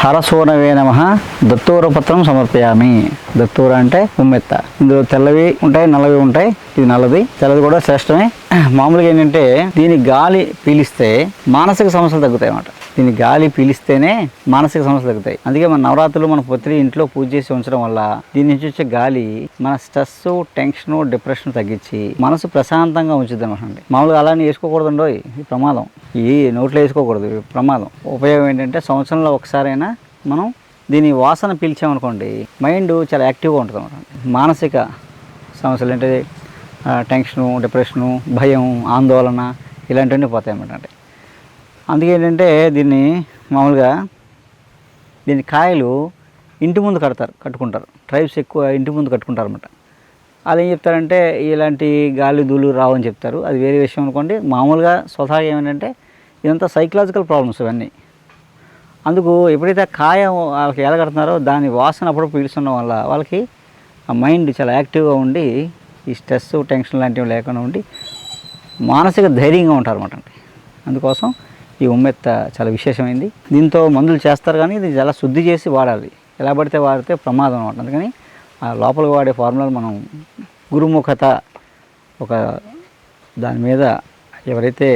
హరసోనవే నమ. దత్తూర పత్రం సమర్పయామి. దత్తూర అంటే ఉమ్మెత్త. ఇందులో తెల్లవి ఉంటాయి నల్లవి ఉంటాయి. ఇది నల్లది. తెల్లది కూడా శ్రేష్టమే. మామూలుగా ఏంటంటే దీని గాలి పీలిస్తే మానసిక సమస్యలు తగ్గుతాయి అన్నమాట దీని గాలి పీలిస్తేనే మానసిక సమస్యలు తగ్గుతాయి. అందుకే మన నవరాత్రులు మన పొత్తిడి ఇంట్లో పూజ చేసి ఉంచడం వల్ల దీని నుంచి వచ్చే గాలి మన స్ట్రెస్ టెన్షన్ డిప్రెషన్ తగ్గించి మనసు ప్రశాంతంగా ఉంచుద్ది అనమాట మామూలుగా అలానే వేసుకోకూడదు ఈ ప్రమాదం. ఈ నోట్లో వేసుకోకూడదు ప్రమాదం. ఉపయోగం ఏంటంటే సంవత్సరంలో ఒకసారైనా మనం దీని వాసన పీల్చామనుకోండి మైండ్ చాలా యాక్టివ్గా ఉంటుంది అనమాట మానసిక సమస్యలు అంటే టెన్షను డిప్రెషను భయం ఆందోళన ఇలాంటివన్నీ పోతాయి అన్నమాట అంటే అందుకే ఏంటంటే దీన్ని మామూలుగా దీని కాయలు ఇంటి ముందు కడతారు కట్టుకుంటారు. ట్రైబ్స్ ఎక్కువ ఇంటి ముందు కట్టుకుంటారు అనమాట వాళ్ళు ఏం చెప్తారంటే ఇలాంటి గాలి దూలు రావని చెప్తారు. అది వేరే విషయం అనుకోండి. మామూలుగా స్వతహాగా ఏమిటంటే ఇదంతా సైకలాజికల్ ప్రాబ్లమ్స్ ఇవన్నీ. అందుకు ఎప్పుడైతే కాయ వాళ్ళకి ఎలగడుతున్నారో దాని వాసన అప్పుడు పీల్చుకోవడం వల్ల వాళ్ళకి ఆ మైండ్ చాలా యాక్టివ్గా ఉండి ఈ స్ట్రెస్ టెన్షన్ లాంటివి లేకుండా ఉండి మానసిక ధైర్యంగా ఉంటారు అనమాట అందుకోసం ఈ ఉమ్మెత్త చాలా విశేషమైంది. దీంతో మందులు చేస్తారు కానీ ఇది చాలా శుద్ధి చేసి వాడాలి. ఎలా పడితే వాడితే ప్రమాదం అనమాట. అందుకని ఆ లోపలికి వాడే ఫార్ములాలు మనం గురుముఖత ఒక దాని మీద ఎవరైతే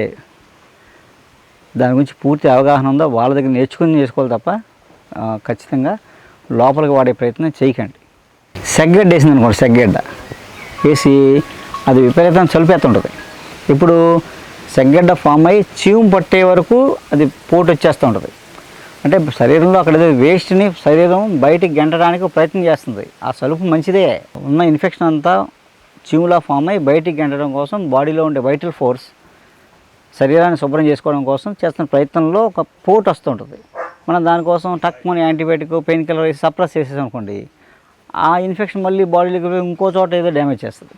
దాని గురించి పూర్తి అవగాహన ఉందో వాళ్ళ దగ్గర నేర్చుకుని చేసుకోవాలి తప్ప ఖచ్చితంగా లోపలికి వాడే ప్రయత్నం చేయకండి. సెగ్గడ్డ వేసింది అనుకోండి సెగ్గడ్డ. వేసి అది విపరీతం చలిపేస్తుంటుంది ఇప్పుడు సెగ్గడ్డ ఫామ్ అయ్యి చీము పట్టే వరకు అది పోటు వచ్చేస్తూ ఉంటుంది. అంటే శరీరంలో అక్కడ ఏదో వేస్ట్ని శరీరం బయటికి గెంటడానికి ప్రయత్నం చేస్తుంది. ఆ సలుపు మంచిదే. ఉన్న ఇన్ఫెక్షన్ అంతా చీములా ఫామ్ అయ్యి బయటికి గెంటడం కోసం బాడీలో ఉండే వైటల్ ఫోర్స్ శరీరాన్ని శుభ్రం చేసుకోవడం కోసం చేస్తున్న ప్రయత్నంలో ఒక పోటు వస్తుంటుంది మనం దానికోసం టక్మని యాంటీబయాటిక్ పెయిన్ కిల్లర్ వేసి సప్రెస్ చేసేసాం అనుకోండి ఆ ఇన్ఫెక్షన్ మళ్ళీ బాడీలోకి ఇంకో చోట ఏదో డ్యామేజ్ చేస్తుంది.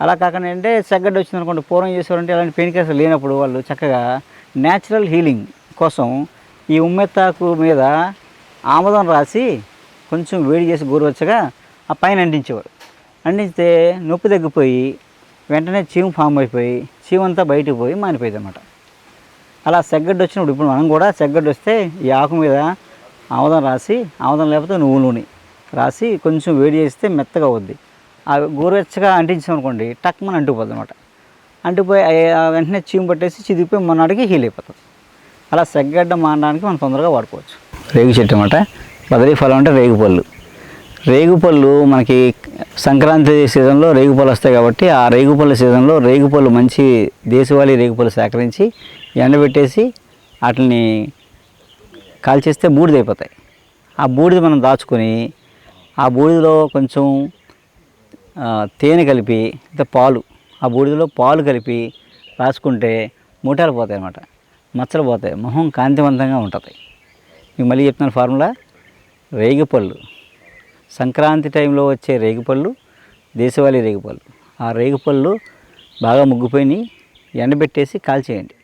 అలా కాకుండా అంటే సెగ్గడ్డ వచ్చింది అనుకోండి పూర్వం చేసేవారంటే అలాంటి పెయిన్ కేసులు లేనప్పుడు వాళ్ళు చక్కగా న్యాచురల్ హీలింగ్ కోసం ఈ ఉమ్మెత్తాకు మీద ఆముదం రాసి కొంచెం వేడి చేసి గోరువెచ్చగా ఆ పైన అంటించేవారు. అంటించితే నొప్పి తగ్గిపోయి వెంటనే చీము ఫామ్ అయిపోయి చీము అంతా బయటకు పోయి మానిపోయింది అనమాట అలా సెగ్గడ్డు వచ్చినప్పుడు ఇప్పుడు మనం కూడా సెగ్గడ్డు వస్తే ఈ ఆకు మీద ఆముదం రాసి ఆముదం లేకపోతే నువ్వు నూనె రాసి కొంచెం వేడి చేస్తే మెత్తగా అవుద్ది. ఆ గోరువెచ్చగా అంటించామనుకోండి టక్ మన అంటుకుపోద్ది అనమాట అంటుకుపోయి వెంటనే చీము పట్టేసి చిదిగిపోయి మొన్నటికి హీల్ అయిపోతుంది అలా సెగ్గడ్డ మానడానికి మనం తొందరగా వాడుకోవచ్చు. రేగు చెట్టు అనమాట బదరీ ఫలం అంటే రేగుపళ్ళు రేగుపళ్ళు మనకి సంక్రాంతి సీజన్లో రేగుపళ్ళు వస్తాయి కాబట్టి ఆ రేగుపళ్ళ సీజన్లో రేగుపళ్ళు మంచి దేశవాళీ రేగుపళ్ళు సేకరించి ఎండబెట్టేసి వాటిని కాల్చేస్తే బూడిద అయిపోతాయి ఆ బూడిద మనం దాచుకొని ఆ బూడిదలో కొంచెం తేనె కలిపి అంటే పాలు ఆ బూడిదలో పాలు కలిపి రాసుకుంటే మూటాలు పోతాయి అన్నమాట. మచ్చలు పోతాయి. మొహం కాంతివంతంగా ఉంటుంది. మీకు మళ్ళీ చెప్తున్నాను ఫార్ములా. రేగిపళ్ళు. సంక్రాంతి టైంలో వచ్చే రేగిపళ్ళు దేశవాళీ రేగిపళ్ళు. ఆ రేగిపళ్ళు బాగా ముగ్గిపోయి ఎండబెట్టేసి కాల్చేయండి.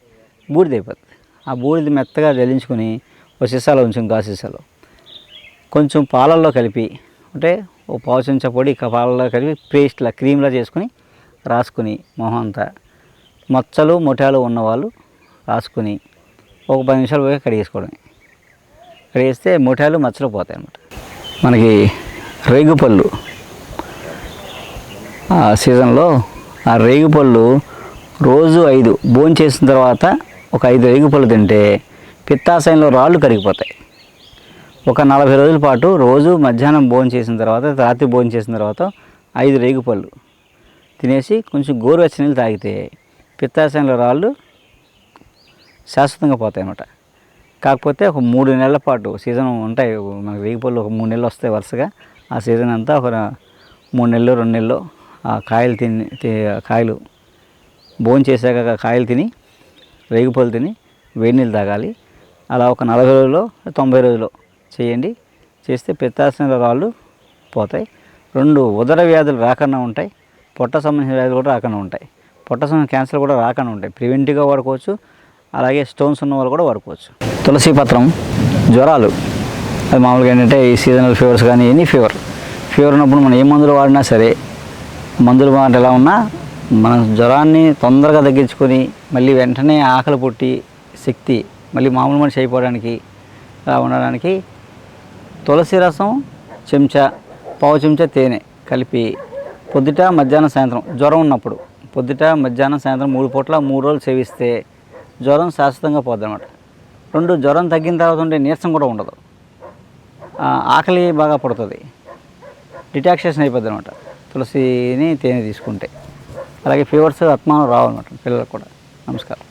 బూడిద అయిపోతుంది ఆ బూడిద మెత్తగా జల్లించుకొని ఒక సీసాలో ఉంచుకుని గా సీసాలో. కొంచెం పాలల్లో కలిపి అంటే ఓ పావు చెంచా పొడి ఇక పాలలో కలిపి పేస్ట్లా క్రీమ్లా చేసుకుని రాసుకుని మొహం అంతా. మచ్చలు మొటాలు ఉన్నవాళ్ళు రాసుకుని ఒక పది నిమిషాలు పోయి కడిగేసుకోవడమే కడిగేస్తే మొటాలు మచ్చలు పోతాయి అన్నమాట. మనకి రేగుపళ్ళు. ఆ సీజన్లో ఆ రేగుపళ్ళు రోజు ఐదు. భోజనం చేసిన తర్వాత ఒక ఐదు రేగుపళ్ళు తింటే పిత్తాశయంలో రాళ్ళు కరిగిపోతాయి. ఒక నలభై రోజుల పాటు రోజు మధ్యాహ్నం భోజనం చేసిన తర్వాత రాత్రి భోజనం చేసిన తర్వాత ఐదు రేగుపళ్ళు తినేసి కొంచెం గోరువెచ్చ నీళ్ళు తాగితే పిత్తాశయంలో రాళ్ళు శాశ్వతంగా పోతాయి అన్నమాట. కాకపోతే ఒక మూడు నెలల పాటు సీజన్ ఉంటాయి. మనకు రేగిపళ్ళు ఒక మూడు నెలలు వస్తాయి వరుసగా. ఆ సీజన్ అంతా ఒక మూడు నెలలు రెండు నెలలు ఆ కాయలు తిని తి- కాయలు భోజనం చేశాక కాయలు తిని రేగిపళ్ళు తిని వేడి నీళ్ళు తాగాలి. అలా ఒక నలభై రోజులు తొంభై రోజులు చేయండి. చేస్తే పిత్తాసన రాళ్ళు పోతాయి. రెండు ఉదర వ్యాధులు రాకుండా ఉంటాయి. పొట్ట సంబంధించిన వ్యాధులు కూడా రాకుండా ఉంటాయి. పొట్ట సంబంధించిన క్యాన్సర్ కూడా రాకుండా ఉంటాయి. ప్రివెంటివ్గా వాడుకోవచ్చు. అలాగే స్టోన్స్ ఉన్న వాళ్ళు కూడా వాడుకోవచ్చు. తులసి పత్రం జ్వరాలు. అది మామూలుగా ఏంటంటే ఈ సీజనల్ ఫీవర్స్ కానీ ఎనీ ఫీవర్. ఫీవర్ ఉన్నప్పుడు మనం ఏ మందులు వాడినా సరే మందులు మాట ఎలా ఉన్నా మనం జ్వరాన్ని తొందరగా తగ్గించుకొని మళ్ళీ వెంటనే ఆకలి పుట్టి శక్తి మళ్ళీ మామూలు మనిషి అయిపోవడానికి అలా ఉండడానికి తులసి రసం చెంచా పావు చెంచా తేనె కలిపి పొద్దుట మధ్యాహ్నం సాయంత్రం జ్వరం ఉన్నప్పుడు పొద్దుట మధ్యాహ్నం సాయంత్రం మూడు పూట్ల మూడు రోజులు సేవిస్తే జ్వరం శాశ్వతంగా పోద్ది అనమాట రెండు జ్వరం తగ్గిన తర్వాత ఉండే నీరసం కూడా ఉండదు. ఆకలి బాగా పడుతుంది. డిటాక్సేషన్ అయిపోద్ది అనమాట తులసిని తేనె తీసుకుంటే. అలాగే ఫీవర్స్ ఆత్మానం రావు అనమాట పిల్లలకు కూడా. నమస్కారం.